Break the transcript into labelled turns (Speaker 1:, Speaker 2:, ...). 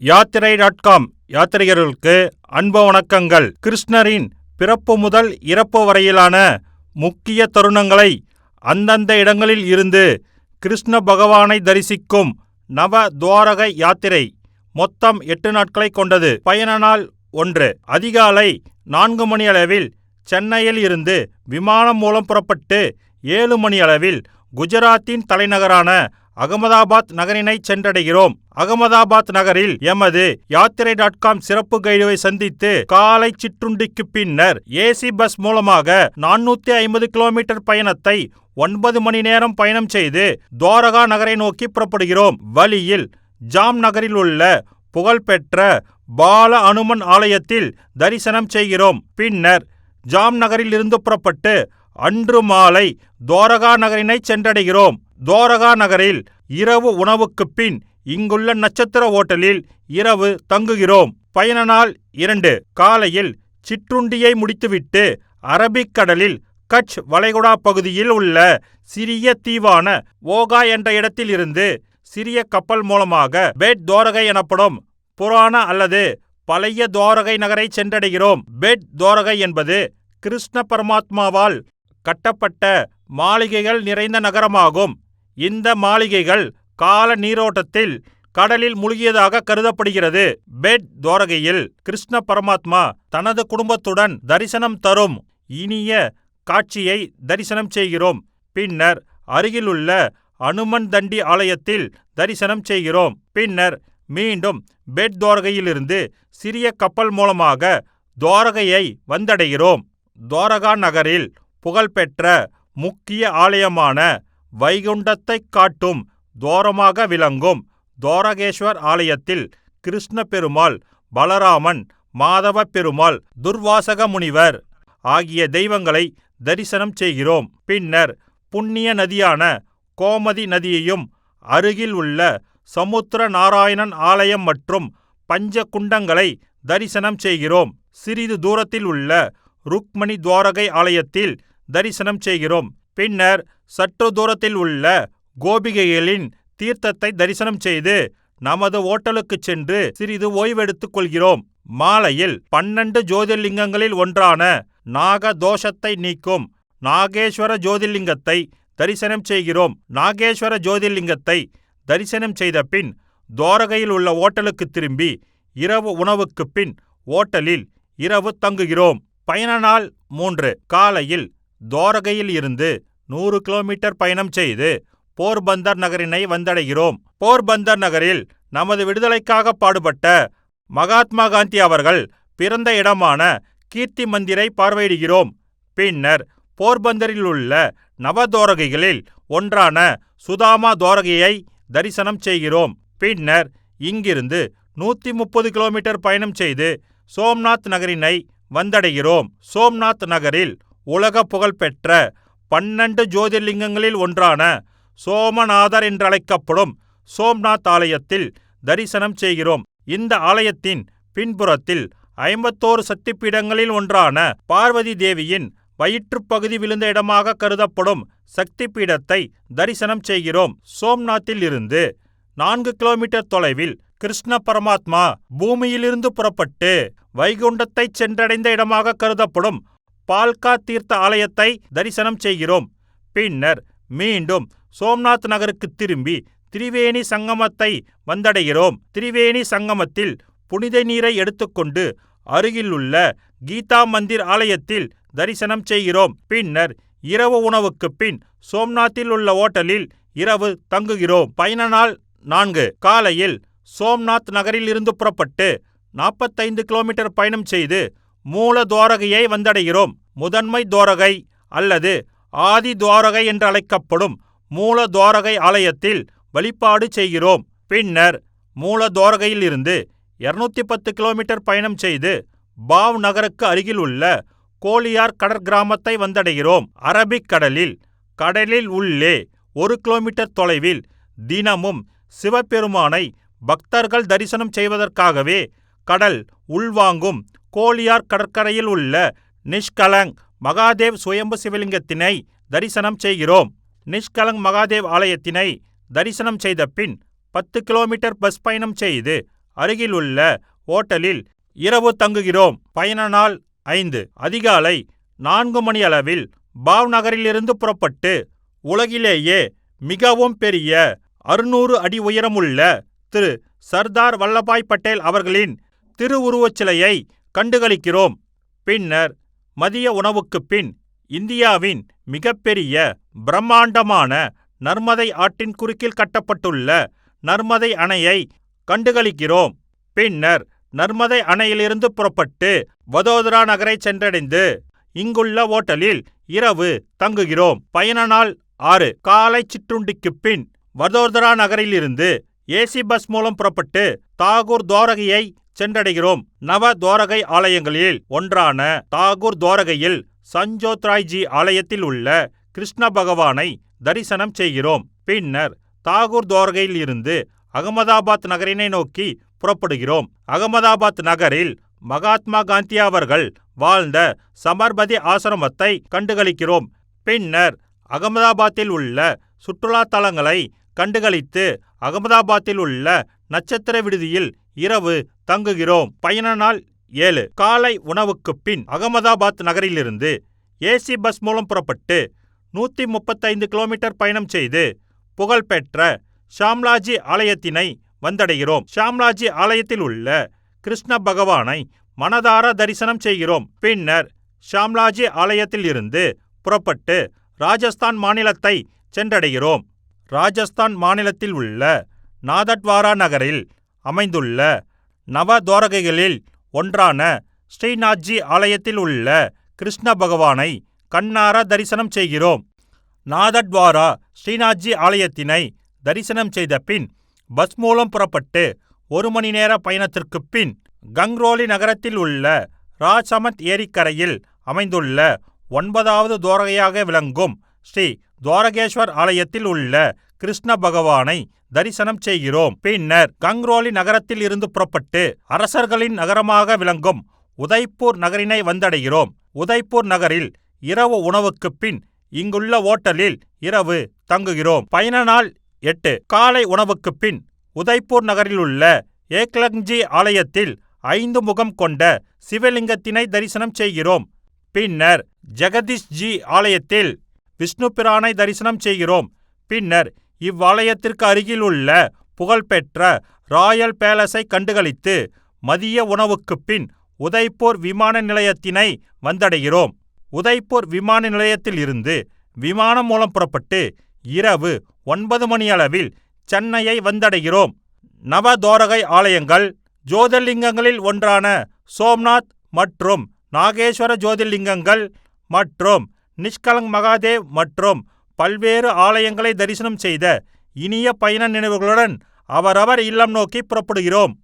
Speaker 1: யாத்திரை dot com யாத்திரிகர்களுக்கு அன்ப வணக்கங்கள். கிருஷ்ணரின் பிறப்பு முதல் இறப்பு வரையிலான முக்கிய தருணங்களை அந்தந்த இடங்களில் இருந்து கிருஷ்ண பகவானை தரிசிக்கும் நவ துவாரக யாத்திரை மொத்தம் எட்டு நாட்களை கொண்டது. பயண நாள் ஒன்று. அதிகாலை நான்கு மணி அளவில் சென்னையில் இருந்து விமானம் மூலம் புறப்பட்டு ஏழு மணி அளவில் குஜராத்தின் தலைநகரான அகமதாபாத் நகரினை சென்றடைகிறோம். அகமதாபாத் நகரில் எமது யாத்திரை டாட் காம் சிறப்பு கைடுவை சந்தித்து காலை சிற்றுண்டிக்கு பின்னர் ஏசி பஸ் மூலமாக நானூத்தி ஐம்பது கிலோமீட்டர் பயணத்தை ஒன்பது மணி நேரம் பயணம் செய்து துவாரகா நகரை நோக்கி புறப்படுகிறோம். வழியில் ஜாம் நகரில் உள்ள புகழ்பெற்ற பால அனுமன் ஆலயத்தில் தரிசனம் செய்கிறோம். பின்னர் ஜாம் நகரில் இருந்து புறப்பட்டு அன்று மாலை துவாரகா நகரினை சென்றடைகிறோம். துவாரகா நகரில் இரவு உணவுக்குப் பின் இங்குள்ள நட்சத்திர ஓட்டலில் இரவு தங்குகிறோம். பயண நாள் இரண்டு. காலையில் சிற்றுண்டியை முடித்துவிட்டு அரபிக்கடலில் கட்ச் வளைகுடா பகுதியில் உள்ள சிறிய தீவான ஓகா என்ற இடத்தில் இருந்து சிறிய கப்பல் மூலமாக பேட் துவாரகை எனப்படும் புராண அல்லது பழைய துவாரகை நகரை சென்றடைகிறோம். பேட் துவாரகை என்பது கிருஷ்ண பரமாத்மாவால் கட்டப்பட்ட மாளிகைகள் நிறைந்த நகரமாகும். இந்த மாளிகைகள் கால நீரோட்டத்தில் கடலில் மூழ்கியதாக கருதப்படுகிறது. பெட் துவாரகையில் கிருஷ்ண பரமாத்மா தனது குடும்பத்துடன் தரிசனம் தரும் இனிய காட்சியை தரிசனம் செய்கிறோம். பின்னர் அருகிலுள்ள அனுமன் தண்டி ஆலயத்தில் தரிசனம் செய்கிறோம். பின்னர் மீண்டும் பெட் துவாரகையிலிருந்து சிறிய கப்பல் மூலமாக துவாரகையை வந்தடைகிறோம். துவாரகா நகரில் புகழ்பெற்ற முக்கிய ஆலயமான வைகுண்டத்தைக் காட்டும் துவாரமாக விளங்கும் துவாரகேஸ்வர் ஆலயத்தில் கிருஷ்ண பெருமாள் பலராமன் மாதவ பெருமாள் துர்வாசக முனிவர் ஆகிய தெய்வங்களை தரிசனம் செய்கிறோம். பின்னர் புண்ணிய நதியான கோமதி நதியையும் அருகில் உள்ள சமுத்திர நாராயணன் ஆலயம் மற்றும் பஞ்ச குண்டங்களை தரிசனம் செய்கிறோம். சிறிது தூரத்தில் உள்ள ருக்மணி துவாரகை ஆலயத்தில் தரிசனம் செய்கிறோம். பின்னர் சற்று தூரத்தில் உள்ள கோபிகைகளின் தீர்த்தத்தை தரிசனம் செய்து நமது ஓட்டலுக்கு சென்று சிறிது ஓய்வெடுத்துக் கொள்கிறோம். மாலையில் பன்னெண்டு ஜோதிர்லிங்கங்களில் ஒன்றான நாக தோஷத்தை நீக்கும் நாகேஸ்வர ஜோதிர்லிங்கத்தை தரிசனம் செய்கிறோம். நாகேஸ்வர ஜோதிர்லிங்கத்தை தரிசனம் செய்த பின் துவாரகையில் உள்ள ஓட்டலுக்கு திரும்பி இரவு உணவுக்கு பின் ஓட்டலில் இரவு தங்குகிறோம். பயண நாள் மூன்று. காலையில் துவாரகையில் இருந்து நூறு கிலோமீட்டர் பயணம் செய்து போர்பந்தர் நகரினை வந்தடைகிறோம். போர்பந்தர் நகரில் நமது விடுதலைக்காக பாடுபட்ட மகாத்மா காந்தி அவர்கள் பிறந்த இடமான கீர்த்தி மந்திரை பார்வையிடுகிறோம். பின்னர் போர்பந்தரில் உள்ள நவதோரகைகளில் ஒன்றான சுதாமா தோரகையை தரிசனம் செய்கிறோம். பின்னர் இங்கிருந்து நூத்தி முப்பது கிலோமீட்டர் பயணம் செய்து சோம்நாத் நகரினை வந்தடைகிறோம். சோம்நாத் நகரில் உலக புகழ்பெற்ற பன்னெண்டு ஜோதிர்லிங்கங்களில் ஒன்றான சோமநாதர் என்றழைக்கப்படும் சோம்நாத் ஆலயத்தில் தரிசனம் செய்கிறோம். இந்த ஆலயத்தின் பின்புறத்தில் ஐம்பத்தோரு சக்திப்பீடங்களில் ஒன்றான பார்வதி தேவியின் வயிற்றுப்பகுதி விழுந்த இடமாக கருதப்படும் சக்தி பீடத்தை தரிசனம் செய்கிறோம். சோம்நாத்தில் இருந்து நான்கு கிலோமீட்டர் தொலைவில் கிருஷ்ண பரமாத்மா பூமியிலிருந்து புறப்பட்டு வைகுண்டத்தை சென்றடைந்த இடமாக கருதப்படும் பால்கா தீர்த்த ஆலயத்தை தரிசனம் செய்கிறோம். பின்னர் மீண்டும் சோம்நாத் நகருக்கு திரும்பி திரிவேணி சங்கமத்தை வந்தடைகிறோம். திரிவேணி சங்கமத்தில் புனித நீரை எடுத்துக்கொண்டு அருகிலுள்ள கீதா மந்திர் ஆலயத்தில் தரிசனம் செய்கிறோம். பின்னர் இரவு உணவுக்குப் பின் சோம்நாத்தில் உள்ள ஓட்டலில் இரவு தங்குகிறோம். பயண நாள் நான்கு. காலையில் சோம்நாத் நகரில் இருந்து புறப்பட்டு நாற்பத்தைந்து கிலோமீட்டர் பயணம் செய்து மூல துவாரகையை வந்தடைகிறோம். முதன்மை துவாரகை அல்லது ஆதி துவாரகை என்று அழைக்கப்படும் மூல துவாரகை ஆலயத்தில் வழிபாடு செய்கிறோம். பின்னர் மூல துவாரகையிலிருந்து இருநூத்தி பத்து கிலோமீட்டர் பயணம் செய்து பாவ் நகருக்கு அருகில் உள்ள கோலியார் கடற்கிராமத்தை வந்தடைகிறோம். அரபிக் கடலில் கடலில் உள்ளே ஒரு கிலோமீட்டர் தொலைவில் தினமும் சிவபெருமானை பக்தர்கள் தரிசனம் செய்வதற்காகவே கடல் உள்வாங்கும் கோலியார் கடற்கரையில் உள்ள நிஷ்கலங் மகாதேவ் சுயம்பு சிவலிங்கத்தினை தரிசனம் செய்கிறோம். நிஷ்கலங் மகாதேவ் ஆலயத்தினை தரிசனம் செய்த பின் பத்து கிலோமீட்டர் பஸ் பயணம் செய்து அருகிலுள்ள ஓட்டலில் இரவு தங்குகிறோம். பயண நாள் ஐந்து. அதிகாலை நான்கு மணி அளவில் பாவ் நகரிலிருந்து புறப்பட்டு உலகிலேயே மிகவும் பெரிய அறுநூறு அடி உயரமுள்ள திரு சர்தார் வல்லபாய் பட்டேல் அவர்களின் திருவுருவச் சிலையை கண்டுகளிக்கிறோம். பின்னர் மதிய உணவுக்குப் பின் இந்தியாவின் மிகப்பெரிய பிரம்மாண்டமான நர்மதை ஆற்றின் குறுக்கில் கட்டப்பட்டுள்ள நர்மதை அணையை கண்டுகளிக்கிறோம். பின்னர் நர்மதை அணையிலிருந்து புறப்பட்டு வதோதரா நகரை சென்றடைந்து இங்குள்ள ஓட்டலில் இரவு தங்குகிறோம். பயண நாள் ஆறு. காலை சிற்றுண்டிக்குப் பின் வதோதரா நகரிலிருந்து ஏசி பஸ் மூலம் புறப்பட்டு தாகூர் துவாரகையை சென்றடைகிறோம். நவ துவாரகை ஆலயங்களில் ஒன்றான தாகூர் துவாரகையில் சஞ்சோத்ராய்ஜி ஆலயத்தில் உள்ள கிருஷ்ண பகவானை தரிசனம் செய்கிறோம். பின்னர் தாகூர் துவாரகையில் இருந்து அகமதாபாத் நகரினை நோக்கி புறப்படுகிறோம். அகமதாபாத் நகரில் மகாத்மா காந்தி அவர்கள் வாழ்ந்த சமர்பதி ஆசிரமத்தை கண்டுகளிக்கிறோம். பின்னர் அகமதாபாத்தில் உள்ள சுற்றுலா தலங்களை கண்டுகளித்து அகமதாபாத்தில் உள்ள நட்சத்திர விடுதியில் இரவு தங்குகிறோம். பயண நாள் ஏழு. காலை உணவுக்குப் பின் அகமதாபாத் நகரிலிருந்து ஏசி பஸ் மூலம் புறப்பட்டு நூற்றி முப்பத்தைந்து கிலோமீட்டர் பயணம் செய்து புகழ்பெற்ற ஷாம்லாஜி ஆலயத்தினை வந்தடைகிறோம். ஷாம்லாஜி ஆலயத்தில் உள்ள கிருஷ்ண பகவானை மனதார தரிசனம் செய்கிறோம். பின்னர் ஷாம்லாஜி ஆலயத்தில் இருந்து புறப்பட்டு ராஜஸ்தான் மாநிலத்தை சென்றடைகிறோம். ராஜஸ்தான் மாநிலத்தில் உள்ள நாதட்வாரா நகரில் அமைந்துள்ள நவதுவாரகைகளில் ஒன்றான ஸ்ரீநாத்ஜி ஆலயத்தில் உள்ள கிருஷ்ண பகவானை கண்ணார தரிசனம் செய்கிறோம். நாதட்வாரா ஸ்ரீநாத்ஜி ஆலயத்தினை தரிசனம் செய்த பின் பஸ் மூலம் புறப்பட்டு ஒரு மணி நேர பயணத்திற்குப் பின் கங்ரோலி நகரத்தில் உள்ள ராஜ்சமந்த் ஏரிக்கரையில் அமைந்துள்ள ஒன்பதாவது துவாரகையாக விளங்கும் ஸ்ரீ துவாரகேஸ்வர் ஆலயத்தில் உள்ள கிருஷ்ண பகவானை தரிசனம் செய்கிறோம். பின்னர் கங்ரோலி நகரத்தில் இருந்து புறப்பட்டு அரசர்களின் நகரமாக விளங்கும் உதய்பூர் நகரினை வந்தடைகிறோம். உதய்பூர் நகரில் இரவு உணவுக்குப் பின் இங்குள்ள ஓட்டலில் இரவு தங்குகிறோம். பயண நாள் எட்டு. காலை உணவுக்குப் பின் உதய்பூர் நகரில் உள்ள ஏக்லங்ஜி ஆலயத்தில் ஐந்து முகம் கொண்ட சிவலிங்கத்தினை தரிசனம் செய்கிறோம். பின்னர் ஜெகதீஷ்ஜி ஆலயத்தில் விஷ்ணு பிரானை தரிசனம் செய்கிறோம். பின்னர் இவ்வாலயத்திற்கு அருகிலுள்ள புகழ்பெற்ற ராயல் பேலஸை கண்டுகளித்து மதிய உணவுக்குப் பின் உதய்பூர் விமான நிலையத்தினை வந்தடைகிறோம். உதய்பூர் விமான நிலையத்தில் இருந்து விமானம் மூலம் புறப்பட்டு இரவு ஒன்பது மணியளவில் சென்னையை வந்தடைகிறோம். நவதோரகை ஆலயங்கள் ஜோதிர்லிங்கங்களில் ஒன்றான சோம்நாத் மற்றும் நாகேஸ்வர ஜோதிர்லிங்கங்கள் மற்றும் நிஷ்கலங் மகாதேவ் மற்றும் பல்வேறு ஆலயங்களை தரிசனம் செய்த இனிய பயண நினைவுகளுடன் அவரவர் இல்லம் நோக்கி புறப்படுகிறோம்.